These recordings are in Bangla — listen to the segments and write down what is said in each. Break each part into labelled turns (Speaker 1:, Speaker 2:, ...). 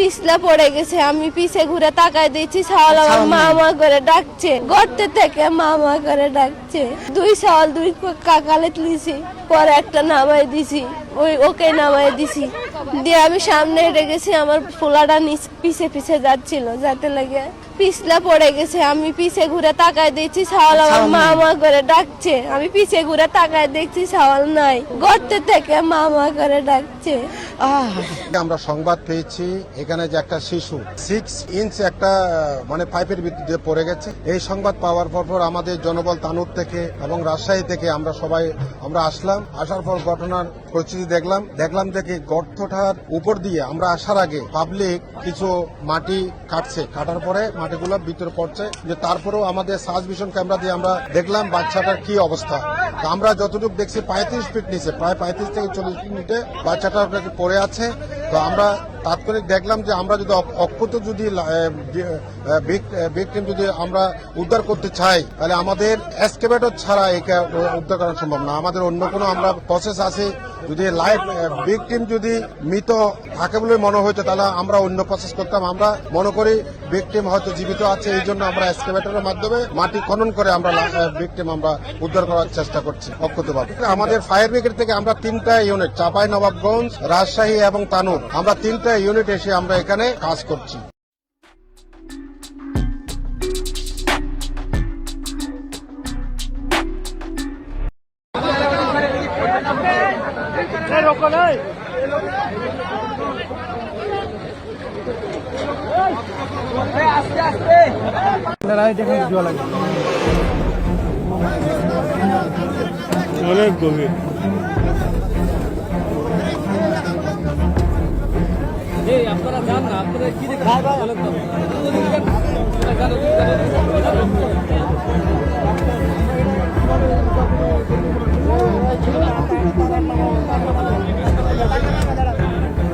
Speaker 1: পিছলা পড়ে গেছে। আমি পিছে ঘুরে তাকায় দিচ্ছি শাওল আমার মামা করে ডাকছে। গর্তে থেকে মামা করে ডাকছে। দুই শাওল দুই কাকালে তুলিছি। পরে একটা নামাই দিছি। ওই ওকে নামাই দিছি। দিয়ে আমি সামনে হেঁটে গেছি। আমার পোলাটা নিচ পিছে পিছে যাচ্ছিল যাতে লাগে পিছলা পড়ে গেছে। আমি পিছে ঘুরে তাকায় দিচ্ছি ছাওয়াল আমার মামা করে ডাকছে। আমি পিছে ঘুরে তাকায় দেখছি ছাওয়াল নাই। গর্তে থেকে মামা করে ডাকছে।
Speaker 2: আমরা সংবাদ পেয়েছি এখানে যে একটা শিশু সিক্স ইঞ্চ একটা মানে পাইপের ভিতরে পড়ে গেছে। এই সংবাদ পাওয়ার পর পর আমাদের জনবল তানুর থেকে এবং রাজশাহী থেকে আমরা সবাই আমরা আসলাম। আসার পর ঘটনার পরিস্থিতি দেখলাম। দেখলাম দেখে গর্তটার উপর দিয়ে আমরা আসার আগে পাবলিক কিছু মাটি কাটছে। কাটার পরে মাটিগুলো ভিতরে করছে যে তারপরেও আমাদের সার্চ ভিশন ক্যামেরা দিয়ে আমরা দেখলাম বাচ্চাটার কি অবস্থা। আমরা যতটুকু দেখছি, পঁয়ত্রিশ ফিট নিচে, প্রায় পঁয়ত্রিশ থেকে চল্লিশ ফিট নিচে বাচ্চাটা ওটাকে পড়ে আছে। তো আমরা তাৎক্ষণিক দেখলাম যে আমরা যদি অক্ষত যদি ভিকটিম যদি আমরা উদ্ধার করতে চাই, তাহলে আমাদের এসকেভেটর ছাড়া একে উদ্ধার করা সম্ভব না। আমাদের অন্য কোনো আমরা প্রসেস আছে, যদি লাইভ ভিকটিম যদি মৃত থাকে বলে মনে হইতো তাহলে আমরা অন্য প্রসেস করতাম। আমরা মনে করি ভিকটিম হয়তো জীবিত আছে, এই জন্য আমরা এসকেভেটরের মাধ্যমে মাটি খনন করে আমরা ভিকটিম আমরা উদ্ধার করার চেষ্টা করছি অক্ষতভাবে আমাদের ফায়ার ব্রিগেড থেকে আমরা তিনটা ইউনিট চাপাই, নবাবগঞ্জ, রাজশাহী এবং তানুর। আমরা তিনটা ইউনিট এসে আমরা এখানে কাজ করছি।
Speaker 3: অনেক গভীর।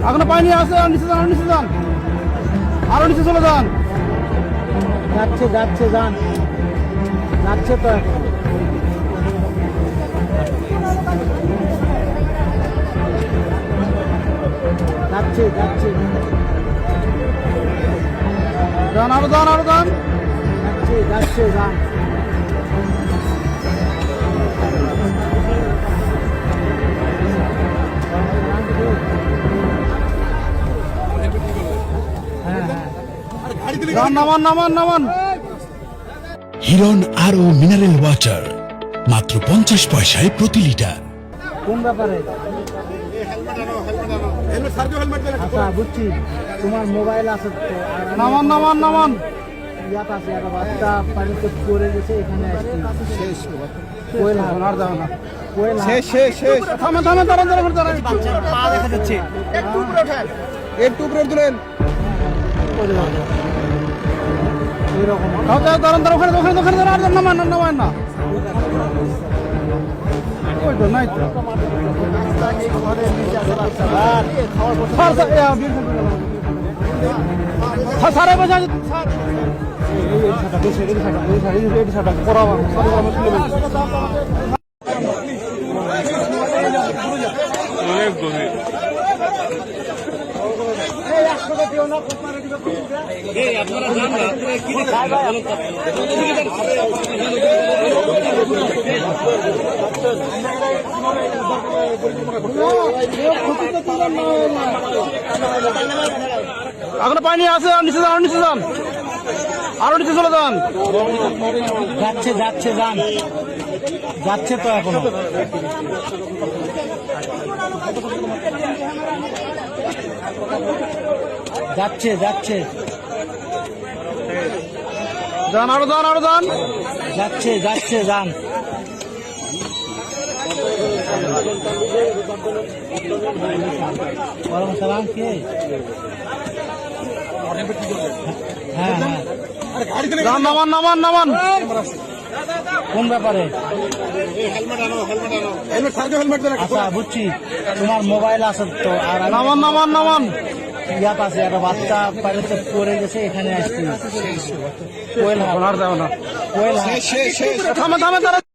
Speaker 4: এখনও পানি আছে আর নিচে যান আরও নিচে যান। আরও নিচে চলে যান।
Speaker 5: যাচ্ছে যাচ্ছে যান। যাচ্ছে তো এখন। যাচ্ছে যাচ্ছে।
Speaker 4: যান আরও আরও
Speaker 5: যাচ্ছে যাচ্ছে যান।
Speaker 4: নামান নামান নামান।
Speaker 6: হিরন আরও মিনারেল ওয়াটার মাত্র পঞ্চাশ পয়সায় প্রতি লিটার।
Speaker 5: কোন ব্যাপারে? আচ্ছা বুঝছি। তোমার মোবাইল আছে
Speaker 4: নামান নামান নামান।
Speaker 5: ইয়াত আছে একটা বাচ্চা পানিতে পড়ে গেছে এখানে আসছি কোয়েল
Speaker 4: যাও না।
Speaker 5: কোয়েল
Speaker 4: শেষ শেষ শেষ। থামেন থামেন দাঁড়ান দাঁড়ান দাঁড়ান
Speaker 5: পা দেখা যাচ্ছে।
Speaker 4: একটু উপরে তুলেন
Speaker 5: এইরকম
Speaker 4: দাও দাও দাঁড়ান দাঁড়ান ওখানে ওখানে ওখানে দাঁড়ান আর নামান না নামান না এখনও পানি আছে নিচে যান, আর নিচে যান। আরও নিচে চলে যান।
Speaker 5: যাচ্ছে যাচ্ছে, যান। যাচ্ছে তো এখন। যাচ্ছে যাচ্ছে।
Speaker 4: যান আরও যান আরও যান।
Speaker 5: যাচ্ছে যাচ্ছে যান। ওয়ালাইকুম সালাম কে? হ্যাঁ হ্যাঁ।
Speaker 4: নামান নামান নামান।
Speaker 5: কোন ব্যাপারে? আচ্ছা বুঝছি। তোমার মোবাইল আছে তো আর
Speaker 4: নামান নামান নামান।
Speaker 5: ইয়াত আছে একটা বাচ্চা পানিতে পড়ে গেছে এখানে আসছি কোয়েল কোয়েল
Speaker 4: থামে থামে তারা